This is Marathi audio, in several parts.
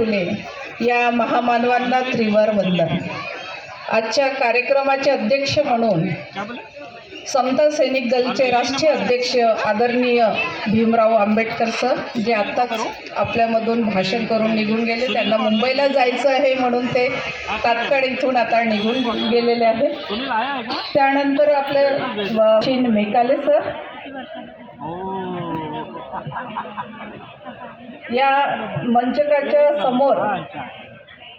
फुले या महामानवांना त्रिवार वंदन. आजच्या कार्यक्रमाचे अध्यक्ष म्हणून समता सैनिक दलचे राष्ट्रीय अध्यक्ष आदरणीय भीमराव आंबेडकर सर जे आत्ताच आपल्यामधून भाषण करून निघून गेले. त्यांना मुंबईला जायचं आहे म्हणून ते तात्काळ इथून आता निघून गेलेले आहेत. त्यानंतर आपले चिन मेकाले सर. या मंचकाच्या समोर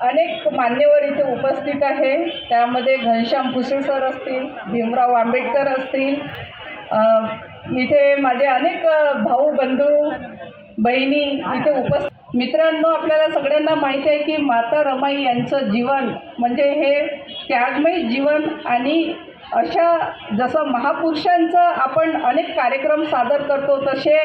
अनेक मान्यवर इथे उपस्थित आहे. त्यामध्ये घनश्याम भुसे सर असतील भीमराव आंबेडकर असतील इथे माझे अनेक भाऊ बंधू बहिणी इथे उपस्थित मित्रांनो आपल्याला सगळ्यांना माहिती आहे की माता रमाई यांचं जीवन म्हणजे हे त्यागमय जीवन आणि अशा जसं महापुरुषांचं आपण अनेक कार्यक्रम सादर करतो तसे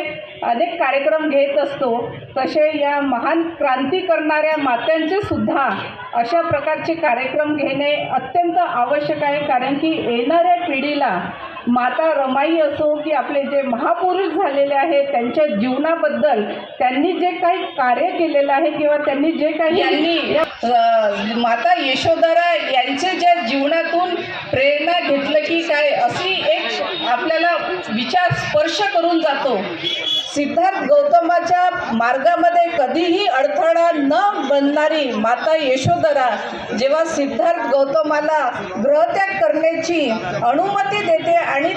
अनेक कार्यक्रम घेत असतो तसे या महान क्रांती करणाऱ्या मात्यांचे सुद्धा अशा प्रकारचे कार्यक्रम घेणे अत्यंत आवश्यक आहे. कारण की येणाऱ्या पिढीला माता रमाई असो की आपले जे महापुरुष झालेले आहेत त्यांच्या जीवनाबद्दल त्यांनी जे काही कार्य केलेलं आहे किंवा त्यांनी जे काही यांनी माता यशोधरा यांचे ज्या जीवनातून प्रेरणा घेतलं की काय अशी एक आपल्याला विचार स्पर्श करून जातो. सिद्धार्थ गौतमाच्या मार्गामध्ये कधीही अडथळा न बनणारी माता यशोधरा जेव्हा सिद्धार्थ गौतमाला ग्रहत्याग करण्याची अनुमती देते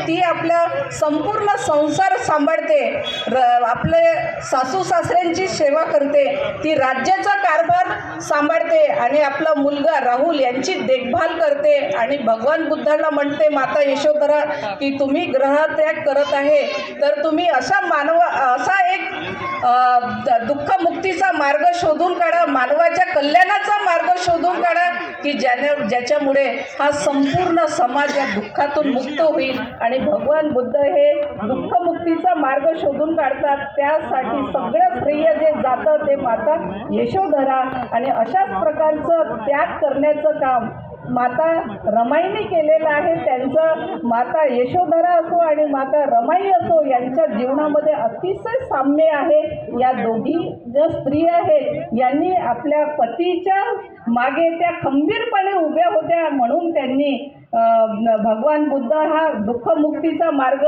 ती आपलं संपूर्ण संसार सांभाळते. र आपले सासू सासऱ्यांची सेवा करते. ती राज्याचा कारभार सांभाळते आणि आपला मुलगा राहुल यांची देखभाल करते. आणि भगवान बुद्धाला म्हणते माता यशोधरा की तुम्ही ग्रहत्याग करत आहे तर तुम्ही असा मानव असा एक दुःखमुक्तीचा मार्ग शोधून काढा मानवाच्या कल्याणाचा मार्ग शोधून काढा की ज्याने ज्याच्यामुळे हा संपूर्ण समाज या दुःखातून मुक्त होईल आणि भगवान बुद्ध हे दुःखमुक्तीचा मार्ग शोधून काढतात त्यासाठी सगळं स्त्रिय जे जातं ते माता यशोधरा. आणि अशाच प्रकारचं त्याग करण्याचं काम माता रमाईने केलेलं आहे. त्यांचं माता यशोधरा असो आणि माता रमाई असो यांच्या जीवनामध्ये अतिशय साम्य आहे. या दोघी ज्या स्त्री आहेत यांनी आपल्या पतीच्या मागे त्या खंबीरपणे उभ्या होत्या म्हणून त्यांनी भगवान बुद्ध हा दुःखमुक्तीचा मार्ग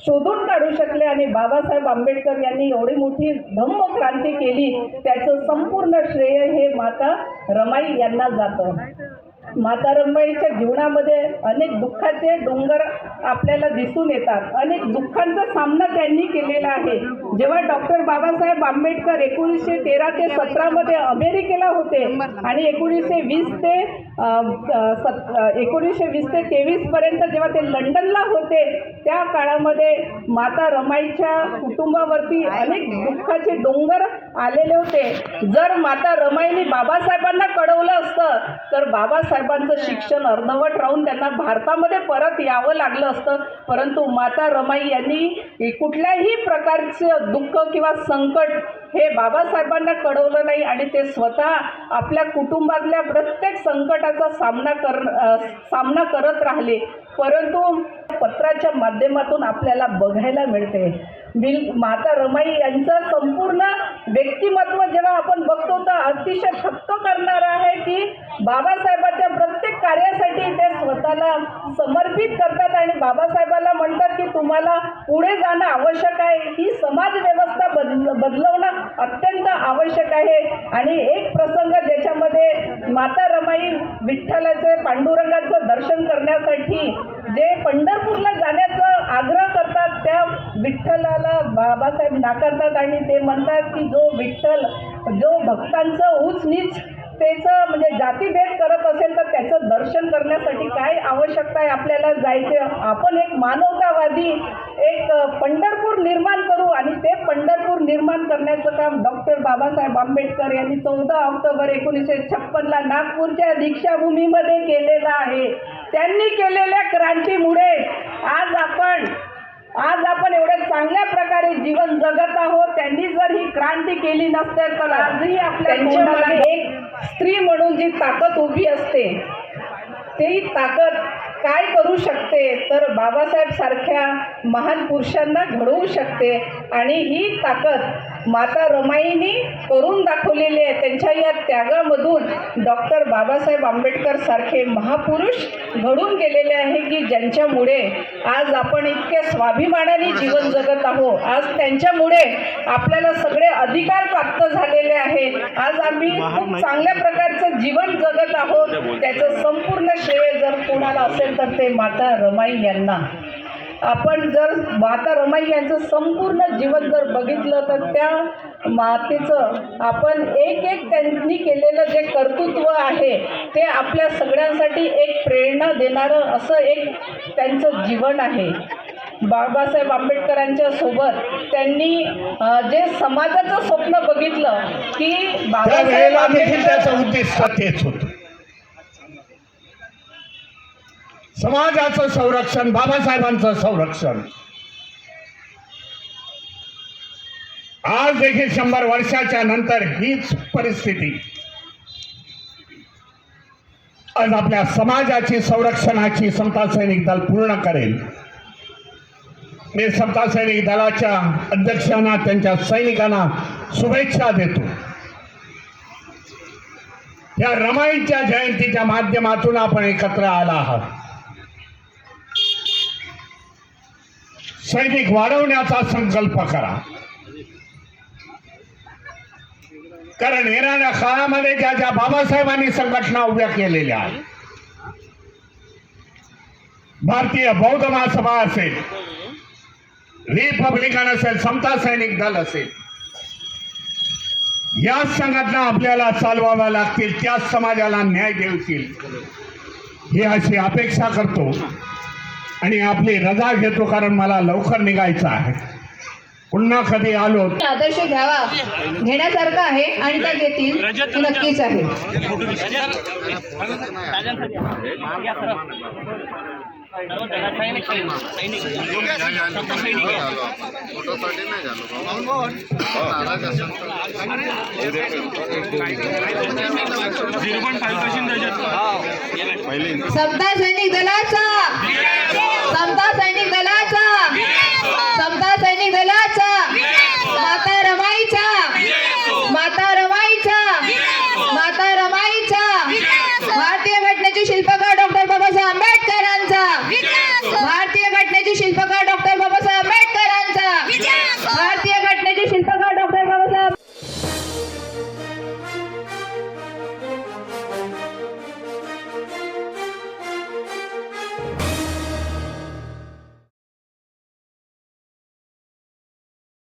शोधून काढू शकले आणि बाबासाहेब आंबेडकर यांनी एवढी मोठी धम्म क्रांती केली. त्याचं संपूर्ण श्रेय हे माता रमाई यांना जातं. माता रमाईच्या जीवनामध्ये अनेक दुःखाचे डोंगर आपल्याला दिसून येतात. अनेक दुःखांचा सामना त्यांनी केलेला आहे. जेव्हा डॉक्टर बाबासाहेब आंबेडकर एकोणीसशे तेरा ते सतरामध्ये अमेरिकेला होते आणि एकोणीसशे वीस ते सत एकोणीसशे वीस ते तेवीसपर्यंत जेव्हा ते लंडनला होते त्या काळामध्ये माता रमाईच्या कुटुंबावरती अनेक दुःखाचे डोंगर आलेले होते. जर माता रमाईने बाबासाहेबांना कळवलं असतं तर बाबासाहेबांचं शिक्षण अर्धवट राहून त्यांना भारतामध्ये परत यावं लागलं असतं. परंतु माता रमाई यांनी कुठल्याही प्रकारचं दुःख किंवा संकट हे बाबासाहेबांना कळवलं नाही आणि ते स्वतः आपल्या कुटुंबातल्या प्रत्येक संकटाचा सामना कर सामना करत राहिले. परंतु पत्राच्या माध्यमातून आपल्याला बघायला मिळते. बिल माता रमाई यांचं संपूर्ण व्यक्तिमत्व जेव्हा आपण बघतो तर अतिशय थक्क करणारं आहे की बाबासाहेबाच्या प्रत्येक कार्यासाठी ते स्वतःला समर्पित करतात आणि बाबासाहेबाला म्हणतात की तुम्हाला पुढे जाणं आवश्यक आहे. ही समाज व्यवस्था बदल बदलवणं अत्यंत आवश्यक आहे. आणि एक प्रसंग ज्याच्यामध्ये माता रमाई विठ्ठलाचे पांडुरंगाचं दर्शन करण्यासाठी जे पंढरपूरला जाण्याचा आग्रह करतात त्या विठ्ठलाला बाबासाहेब नाकारतात आणि ते म्हणतात की जो विठ्ठल जो भक्तांचं उच नीच त्याचं म्हणजे जातीभेद करत असेल तर त्याचं दर्शन करण्यासाठी काय आवश्यकता आहे? आपल्याला जायचे आपण एक मानवतावादी एक पंढरपूर निर्माण करू आणि ते पंढरपूर निर्माण करण्याचं काम डॉक्टर बाबासाहेब आंबेडकर यांनी चौदा ऑक्टोबर एकोणीसशे छप्पनला नागपूरच्या दीक्षाभूमीमध्ये केलेलं आहे. त्यांनी केलेल्या क्रांतीमुळे आज आपण आज आपण एवढ्या चांगल्या प्रकारे जीवन जगत आहोत. त्यांनी जर ही क्रांती केली नसते तर आजही आपल्या एक स्त्री म्हणून जी ताकद उभी असते ती ताकद काय करू शकते? तर बाबासाहेब सारख्या महान पुरुषांना घडवू शकते. आणि ही ताकद माता रमाईनी करून दाखवलेले आहे. त्यांच्या या त्यागामधून डॉक्टर बाबासाहेब आंबेडकर सारखे महापुरुष घडून गेलेले आहे की ज्यांच्यामुळे आज आपण इतके स्वाभिमानाने जीवन जगत आहोत. आज त्यांच्यामुळे आपल्याला सगळे अधिकार प्राप्त झालेले आहेत. आज आम्ही खूप चांगल्या प्रकारचं जीवन जगत आहोत. त्याचं संपूर्ण श्रेय जर कोणाला असेल तर ते माता रमाई यांना. आपण जर माता रमाई यांचं संपूर्ण जीवन जर बघितलं तर त्या मातेचं आपण एक एक त्यांनी केलेलं जे कर्तृत्व आहे ते आपल्या सगळ्यांसाठी एक प्रेरणा देणारं असं एक त्यांचं जीवन आहे. बाबासाहेब आंबेडकरांच्या सोबत त्यांनी जे समाजाचं स्वप्न बघितलं की बाबासाहेब आंबेडकर समाजाचं संरक्षण बाबासाहेबांचं संरक्षण. आज देखील शंभर वर्षाच्या नंतर हीच परिस्थिती. आज आपल्या समाजाची संरक्षणाची समता सैनिक दल पूर्ण करेल. मी समता सैनिक दलाच्या अध्यक्षांना त्यांच्या सैनिकांना शुभेच्छा देतो. या रमाईच्या जयंतीच्या माध्यमातून आपण एकत्र आला आहात. सैनिक वाढवण्याचा संकल्प करा. कारण येणाऱ्या काळामध्ये ज्या ज्या बाबासाहेबांनी संघटना उभ्या केलेल्या आहेत भारतीय बौद्ध महासभा असेल रिपब्लिकन असेल समता सैनिक दल असेल या संघटना आपल्याला चालवाव्या लागतील त्याच समाजाला न्याय देतील. ही अशी अपेक्षा करतो. आणि आपली रजा घेतो कारण मला लवकर निघायचं आहे. पुन्हा कधी आलो? आदर्श घ्यावा. घेण्यासारखं आहे आणि त्या घेतील. हे नक्कीच आहे. समता सैनिक दलाचा. समता सैनिक दलाचा. समता सैनिक दलाचा.